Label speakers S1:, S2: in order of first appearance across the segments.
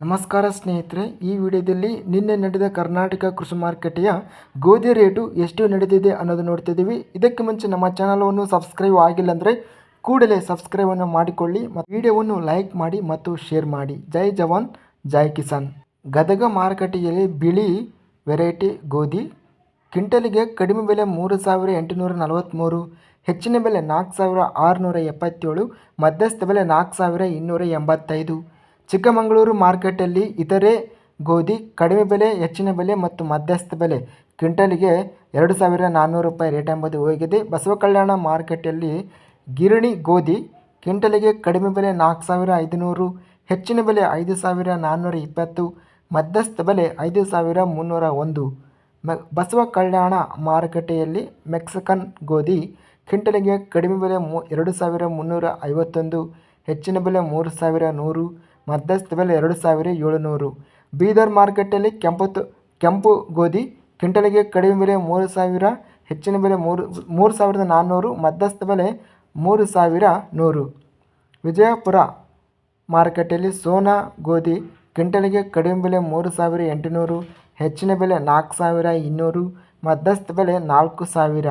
S1: ನಮಸ್ಕಾರ ಸ್ನೇಹಿತರೆ, ಈ ವಿಡಿಯೋದಲ್ಲಿ ನಿನ್ನೆ ನಡೆದ ಕರ್ನಾಟಕ ಕೃಷಿ ಮಾರುಕಟ್ಟೆಯ ಗೋಧಿ ರೇಟು ಎಷ್ಟು ನಡೆದಿದೆ ಅನ್ನೋದು ನೋಡ್ತಿದ್ದೀವಿ ಇದಕ್ಕೆ ಮುಂಚೆ ನಮ್ಮ ಚಾನಲನ್ನು ಸಬ್ಸ್ಕ್ರೈಬ್ ಆಗಿಲ್ಲ ಅಂದರೆ ಕೂಡಲೇ ಸಬ್ಸ್ಕ್ರೈಬನ್ನು ಮಾಡಿಕೊಳ್ಳಿ ಮತ್ತು ವಿಡಿಯೋವನ್ನು ಲೈಕ್ ಮಾಡಿ ಮತ್ತು ಶೇರ್ ಮಾಡಿ. ಜೈ ಜವಾನ್, ಜೈ ಕಿಸಾನ್. ಗದಗ ಮಾರುಕಟ್ಟೆಯಲ್ಲಿ ಬಿಳಿ ವೆರೈಟಿ ಗೋಧಿ, ಕ್ವಿಂಟಲಿಗೆ ಕಡಿಮೆ ಬೆಲೆ ಮೂರು ಸಾವಿರ ಎಂಟುನೂರ ನಲವತ್ತ್ಮೂರು ಹೆಚ್ಚಿನ ಬೆಲೆ ನಾಲ್ಕು ಸಾವಿರ ಆರುನೂರ ಎಪ್ಪತ್ತೇಳು, ಮಧ್ಯಸ್ಥ ಬೆಲೆ ನಾಲ್ಕು ಸಾವಿರ ಇನ್ನೂರ ಎಂಬತ್ತೈದು. ಚಿಕ್ಕಮಗಳೂರು ಮಾರ್ಕೆಟಲ್ಲಿ ಇತರೆ ಗೋಧಿ, ಕಡಿಮೆ ಬೆಲೆ, ಹೆಚ್ಚಿನ ಬೆಲೆ ಮತ್ತು ಮಧ್ಯಸ್ಥ ಬೆಲೆ. ಕ್ವಿಂಟಲಿಗೆ ಎರಡು ಸಾವಿರ ನಾನ್ನೂರು ರೂಪಾಯಿ ರೇಟ್ ಎಂಬುದು ಹೋಗಿದೆ. ಬಸವ ಕಲ್ಯಾಣ ಮಾರ್ಕೆಟಲ್ಲಿ ಗಿರಣಿ ಗೋಧಿ, ಕ್ವಿಂಟಲಿಗೆ ಕಡಿಮೆ ಬೆಲೆ ನಾಲ್ಕು ಸಾವಿರ ಐದುನೂರು, ಹೆಚ್ಚಿನ ಬೆಲೆ ಐದು ಸಾವಿರ ನಾನ್ನೂರ ಇಪ್ಪತ್ತು, ಮಧ್ಯಸ್ಥ ಬೆಲೆ ಐದು ಸಾವಿರ ಮುನ್ನೂರ ಒಂದು. ಮ ಬಸವ ಕಲ್ಯಾಣ ಮಾರುಕಟ್ಟೆಯಲ್ಲಿ ಮೆಕ್ಸಿಕನ್ ಗೋಧಿ, ಕ್ವಿಂಟಲಿಗೆ ಕಡಿಮೆ ಬೆಲೆ ಮೂ, ಎರಡು ಸಾವಿರ ಮುನ್ನೂರ ಐವತ್ತೊಂದು, ಹೆಚ್ಚಿನ ಬೆಲೆ ಮೂರು ಸಾವಿರ ನೂರು ಮಧ್ಯಸ್ಥ ಬೆಲೆ ಎರಡು ಸಾವಿರ ಏಳುನೂರು. ಬೀದರ್ ಮಾರುಕಟ್ಟೆಯಲ್ಲಿ ಕೆಂಪು ಕೆಂಪು ಗೋಧಿ, ಕ್ವಿಂಟಲಿಗೆ ಕಡಿಮೆ ಬೆಲೆ ಮೂರು ಸಾವಿರ, ಹೆಚ್ಚಿನ ಬೆಲೆ ಮೂರು ಮೂರು ಸಾವಿರದ ನಾನ್ನೂರು, ಮಧ್ಯಸ್ಥ ಬೆಲೆ ಮೂರು ಸಾವಿರ ನೂರು. ವಿಜಯಪುರ ಮಾರುಕಟ್ಟೆಯಲ್ಲಿ ಸೋನಾ ಗೋಧಿ, ಕ್ವಿಂಟಲಿಗೆ ಕಡಿಮೆ ಬೆಲೆ ಮೂರು ಸಾವಿರ ಎಂಟುನೂರು, ಹೆಚ್ಚಿನ ಬೆಲೆ ನಾಲ್ಕು ಸಾವಿರ ಇನ್ನೂರು, ಮಧ್ಯಸ್ಥ ಬೆಲೆ ನಾಲ್ಕು ಸಾವಿರ.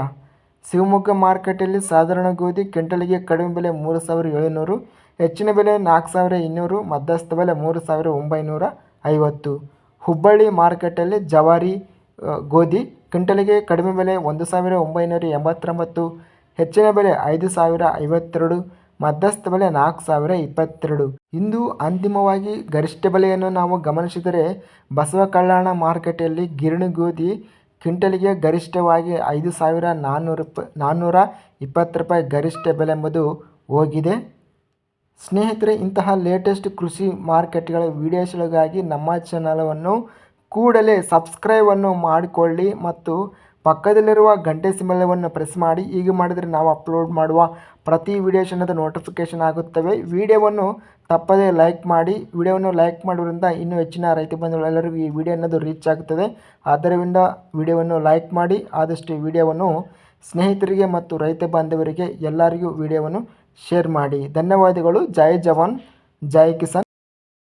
S1: ಶಿವಮೊಗ್ಗ ಮಾರುಕಟ್ಟೆಯಲ್ಲಿ ಸಾಧಾರಣ ಗೋಧಿ ಕ್ವಿಂಟಲಿಗೆ ಕಡಿಮೆ ಬೆಲೆ ಮೂರು ಸಾವಿರ ಏಳುನೂರು, ಹೆಚ್ಚಿನ ಬೆಲೆ ನಾಲ್ಕು ಸಾವಿರ ಇನ್ನೂರು, ಮಧ್ಯಸ್ಥ ಬೆಲೆ ಮೂರು ಸಾವಿರ ಒಂಬೈನೂರ ಐವತ್ತು. ಹುಬ್ಬಳ್ಳಿ ಮಾರುಕಟ್ಟೆಯಲ್ಲಿ ಜವಾರಿ ಗೋಧಿ ಕ್ವಿಂಟಲಿಗೆ ಕಡಿಮೆ ಬೆಲೆ ಒಂದು ಸಾವಿರ ಒಂಬೈನೂರ ಎಂಬತ್ತೊಂಬತ್ತು, ಹೆಚ್ಚಿನ ಬೆಲೆ ಐದು ಸಾವಿರ ಐವತ್ತೆರಡು, ಮಧ್ಯಸ್ಥ ಬೆಲೆ ನಾಲ್ಕು ಸಾವಿರ ಇಪ್ಪತ್ತೆರಡು. ಇಂದು ಅಂತಿಮವಾಗಿ ಗರಿಷ್ಠ ಬೆಲೆಯನ್ನು ನಾವು ಗಮನಿಸಿದರೆ ಬಸವ ಕಲ್ಯಾಣ ಮಾರುಕಟ್ಟೆಯಲ್ಲಿ ಗಿರಣಿ ಗೋಧಿ ಕ್ವಿಂಟಲಿಗೆ ಗರಿಷ್ಠವಾಗಿ ಐದು ಸಾವಿರ ನಾನ್ನೂರು ರೂಪಾಯಿ ನಾನ್ನೂರ ಇಪ್ಪತ್ತು ರೂಪಾಯಿ ಗರಿಷ್ಠ ಬೆಲೆ ಎಂಬುದು ಹೋಗಿದೆ. ಸ್ನೇಹಿತರೆ, ಇಂತಹ ಲೇಟೆಸ್ಟ್ ಕೃಷಿ ಮಾರ್ಕೆಟ್ಗಳ ವೀಡಿಯೋಸ್ಗಳಿಗಾಗಿ ನಮ್ಮ ಚಾನಲವನ್ನು ಕೂಡಲೇ ಸಬ್ಸ್ಕ್ರೈಬನ್ನು ಮಾಡಿಕೊಳ್ಳಿ ಮತ್ತು ಪಕ್ಕದಲ್ಲಿರುವ ಗಂಟೆ ಸಿಂಬಲವನ್ನು ಪ್ರೆಸ್ ಮಾಡಿ, ಹೀಗೆ ಮಾಡಿದರೆ ನಾವು ಅಪ್ಲೋಡ್ ಮಾಡುವ ಪ್ರತಿ ವಿಡಿಯೋಸ್ ಅನ್ನೋದು ನೋಟಿಫಿಕೇಷನ್ ಆಗುತ್ತವೆ. ವಿಡಿಯೋವನ್ನು ತಪ್ಪದೇ ಲೈಕ್ ಮಾಡಿ, ವಿಡಿಯೋವನ್ನು ಲೈಕ್ ಮಾಡೋದ್ರಿಂದ ಇನ್ನೂ ಹೆಚ್ಚಿನ ರೈತ ಬಂಧುಗಳೆಲ್ಲರಿಗೂ ಈ ವಿಡಿಯೋ ಅನ್ನೋದು ರೀಚ್ ಆಗುತ್ತದೆ. ಆದ್ದರಿಂದ ವಿಡಿಯೋವನ್ನು ಲೈಕ್ ಮಾಡಿ, ಆದಷ್ಟು ವಿಡಿಯೋವನ್ನು ಸ್ನೇಹಿತರಿಗೆ ಮತ್ತು ರೈತ ಬಾಂಧವರಿಗೆ ಎಲ್ಲರಿಗೂ ವಿಡಿಯೋವನ್ನು ಶೇರ್ ಮಾಡಿ. ಧನ್ಯವಾದಗಳು. ಜೈ ಜವಾನ್, ಜೈ ಕಿಸಾನ್.